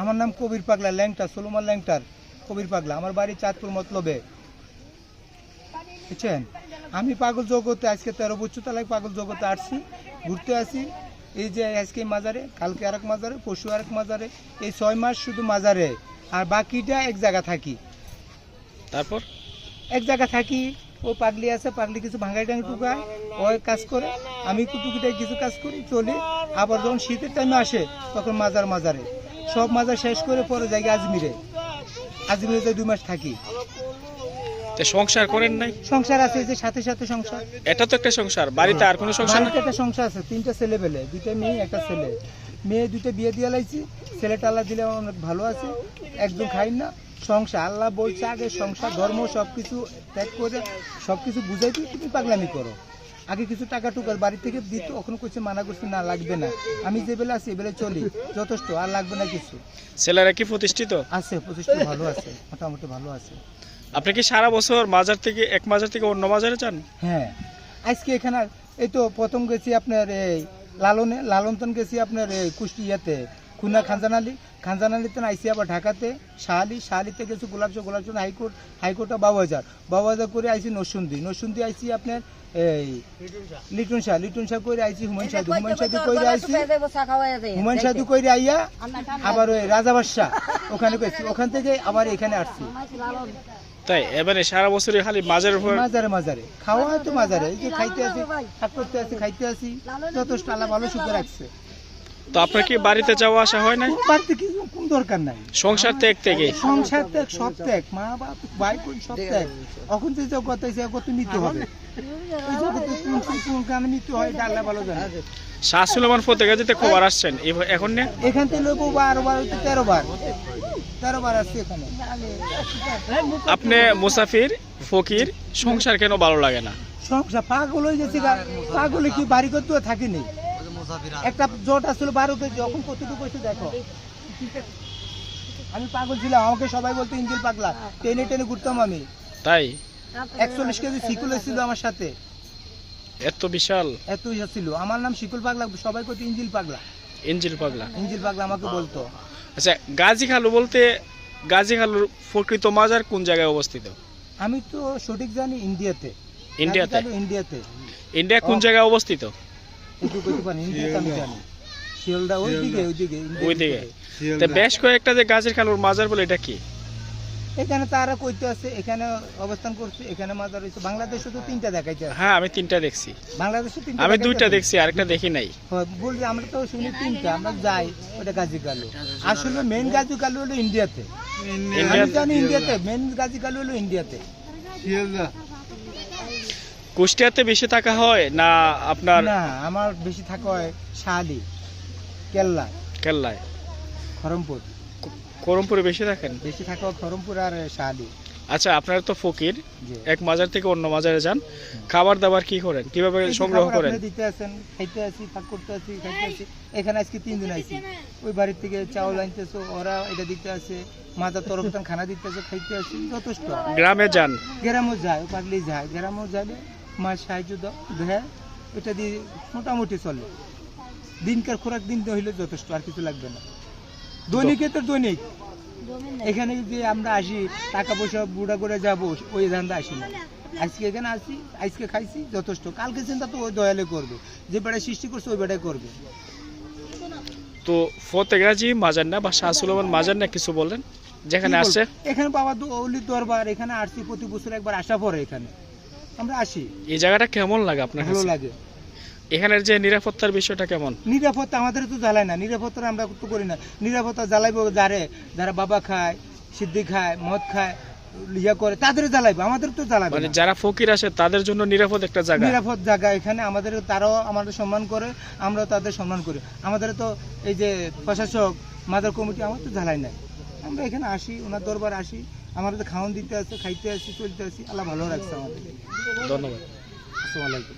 আমার নাম কবির পাগলা ল্যাংটা সোলোমান ল্যাংটার কবির পাগলা। আমার বাড়ি চাঁদপুর মতলবে। বুঝছেন? আমি পাগল জগতে আজকে তেরো বছর তালায় পাগল জগতে আসছি ঘুরতে আসি। এই যে আজকে মাজারে কালকে আরেক মাজারে পরশু আরেক মাজারে এই ছয় মাস শুধু মাজারে। আর বাকিটা এক জায়গা থাকি। তারপর? এক জায়গা থাকি। ও পাগলি আছে পাগলি কিছু ভাঙাই টাঙি টুকায় ও কাজ করে। আমি টুকিটাই কিছু কাজ করি চলি। আবার যখন শীতের টাইমে আসে তখন মাজার মাজারে। সব মাজার শেষ করে পরে যাই আজমিরে। আজমিরে যাই দুই মাস থাকি। সংসার করেন নাই? সংসার আছে যে সাথে সাথে সংসার। এটা তো একটা সংসার বাড়িতে আর কোনো সংসার বাড়িতে একটা সংসার আছে তিনটা ছেলে পেলে দুইটা মেয়ে একটা ছেলে। মেয়ে দুইটা বিয়ে দিয়ে লাইছি ছেলেটা আল্লাহ দিলে অনেক ভালো আছে একদম খাই না। সংসার আল্লাহ বলছে আগে সংসার ধর্ম সব কিছু ত্যাগ করে সব কিছু বুঝাই দিয়ে তুমি পাগলামি করো। আগে কিছু টাকা টুকার বাড়ি থেকে দিত ওখানে করছে মানা করছি না লাগবে না। আমি যে বেলা আছি এবেলে চলি যথেষ্ট আর লাগবে না কিছু। ছেলেরা কি প্রতিষ্ঠিত? আছে প্রতিষ্ঠিত ভালো আছে মোটামুটি ভালো আছে। আপনি কি সারা বছর মাজার থেকে এক মাজার থেকে অন্য মাজারে যান? হ্যাঁ আজকে এখানে এই তো প্রথম গেছি আপনার এই লালনে লালনতন গেছি আপনার এই কুষ্টিয়াতে। খুলনা খানজানালি। খানজানালিতে আইসি আবার ঢাকাতে। শাহালি শাহালিতে গেছি গোলাপচক গোলাপচক হাইকোর্ট হাইকোর্টে বাবুবাজার। বাবুবাজার করে আইসি নরসুন্দি নরসুন্দি আইসি আপনার এই লিটন শাহ। লিটন শাহ করে আইসি হুমায়ুন সাধু হুমায়ুন সাধু করে আইসি হুমায়ুন সাধু করে আইয়া আবার ওই রাজা বাদশাহ ওখানে গেছি ওখান থেকে আবার এখানে আসছি। তাই এবারে সারা বছরই খালি মাজারের উপর মাজারে মাজারে। খাওয়া তো মাজারে। এই যে খাইতে আসি করতে আসি খাইতে আসি। যথেষ্ট আল্লাহ ভালো সুখে রাখছে। তো আপনার কি বাড়িতে যাওয়া আসা হয় নাই? বাড়িতে কি কোন দরকার নাই। সংসার ত্যাগ থেকে? সংসার ত্যাগ সব ত্যাগ। মা বাপ ভাই বোন সব ত্যাগ। এখন যে জগৎ আছে কত নিতে হবে। এই জগতে কোন কোন নিতে হয় এটা আল্লাহ ভালো জানে। যেতে খবর আসছেন? এখন নে এখান থেকে লোক বারো বার হইতে তেরো বার। তেরো বার আসছে এখানে। আপনি মুসাফির ফকির সংসার কেন ভালো লাগে না? সংসার পাগল হয়ে গেছে। পাগলে কি বাড়ি করতে থাকিনি? একটা জট আসছিল বারো কেজি এখন কতটুকু হয়েছে দেখো? আমি পাগল ছিলাম আমাকে সবাই বলতো ইঞ্জিল পাগলা টেনে টেনে ঘুরতাম আমি। তাই? একচল্লিশ কেজি শিকুল ছিল আমার সাথে। এত বিশাল? এত ইয়া ছিল। আমার নাম শিকুল পাগলা সবাই কত ইঞ্জিল পাগলা। ইঞ্জিল পাগলা। ইঞ্জিল পাগলা আমাকে বলতো। আচ্ছা গাজী খালু বলতে গাজী খালুর প্রকৃত মাজার কোন জায়গায় অবস্থিত? আমি তো সঠিক জানি ইন্ডিয়াতে। ইন্ডিয়াতে? ইন্ডিয়াতে। ইন্ডিয়া কোন জায়গায় অবস্থিত? বেশ কয়েকটা যে গাজীর খালুর মাজার বলে এটা কি? এখানে তারা কইতে আছে এখানে অবস্থান করছে এখানে মাজার হয়েছে বাংলাদেশে তো তিনটা দেখাইতে হ্যাঁ আমি তিনটা দেখছি। বাংলাদেশে তিনটা আমি দুইটা। দেখছি আরেকটা দেখি নাই। হয়, বলছি আমরা তো শুনি তিনটা আমরা যাই ওটা গাজী কালু। আসলে মেন গাজী কালু হলো ইন্ডিয়াতে। ইন্ডিয়াতে জানি ইন্ডিয়াতে মেন গাজী কালু হলো ইন্ডিয়াতে। কুষ্টিয়াতে বেশি থাকা হয় না আপনার না আমার বেশি থাকা হয় শাহালি কেল্লা কেল্লায়? খরমপুর করমপুরে বেশি থাকেন? বেশি থাকা হয় খরমপুর আর শাহালি। আচ্ছা আপনারা তো ফকির এক মাজার থেকে অন্য মাজারে যান। খাবার দাবার কি করেন? কীভাবে সংগ্রহ করেন? দিতে আছেন খাইতে আসি থাক করতে আসি খাইতে আসি। এখানে আজকে তিন দিন আইছি। ওই বাড়ির থেকে চাউল আনতেছো ওরা এটা দিতে আসে মাথার তরফ খানা দিতে আসে খাইতে আসি যথেষ্ট। গ্রামে যান? গ্রামও যায় পাগলি যায়। গ্রামও যাবে মা সাহায্য দেয় এটা দিয়ে মোটামুটি চলে। দিনকার খোরাক দিন হইলে যথেষ্ট আর কিছু লাগবে না। দৈনিকে তো দৈনিক। এখানে যে আমরা আসি টাকা পয়সা বুড়া করে যাব ওই ধান্দা আসি না। আজকে এখানে আসি আজকে খাইছি যথেষ্ট। কালকে চিন্তা তো ওই দয়ালে করবে। যে বেড়ায় সৃষ্টি করছে ওই বেড়ায় করবে। তো ফতেগাজি মাজার না বা শাহ সুলেমান মাজার না কিছু বলেন? যেখানে আসছে এখানে বাবা অলির দরবার এখানে আসছি প্রতি বছর একবার আসা পরে এখানে। আমরা আসি। এই জায়গাটা কেমন লাগে আপনার ভালো লাগে। এখানের যে নিরাপত্তার বিষয়টা কেমন? নিরাপত্তা আমাদের তো জ্বালায় না নিরাপত্তা আমরা তো করি না। নিরাপত্তা জ্বালাইবো যারে যারা বাবা খায় সিদ্ধি খায় মদ খায় ইয়া করে তাদের জ্বালাইবো আমাদের তো জ্বালাবে মানে। যারা ফকির আসে তাদের জন্য নিরাপদ একটা জায়গা। নিরাপদ জায়গা এখানে আমাদের তারাও আমাদের সম্মান করে আমরাও তাদের সম্মান করি। আমাদের তো এই যে প্রশাসক মাদার কমিটি আমার তো জ্বালাই নাই। আমরা এখানে আসি ওনার দরবার আসি। আমাদের তো খাওয়ান দিতে আসে খাইতে আসি চলতে আসি। আল্লাহ ভালো রাখছে আমাদের ধন্যবাদ। আসসালামু আলাইকুম।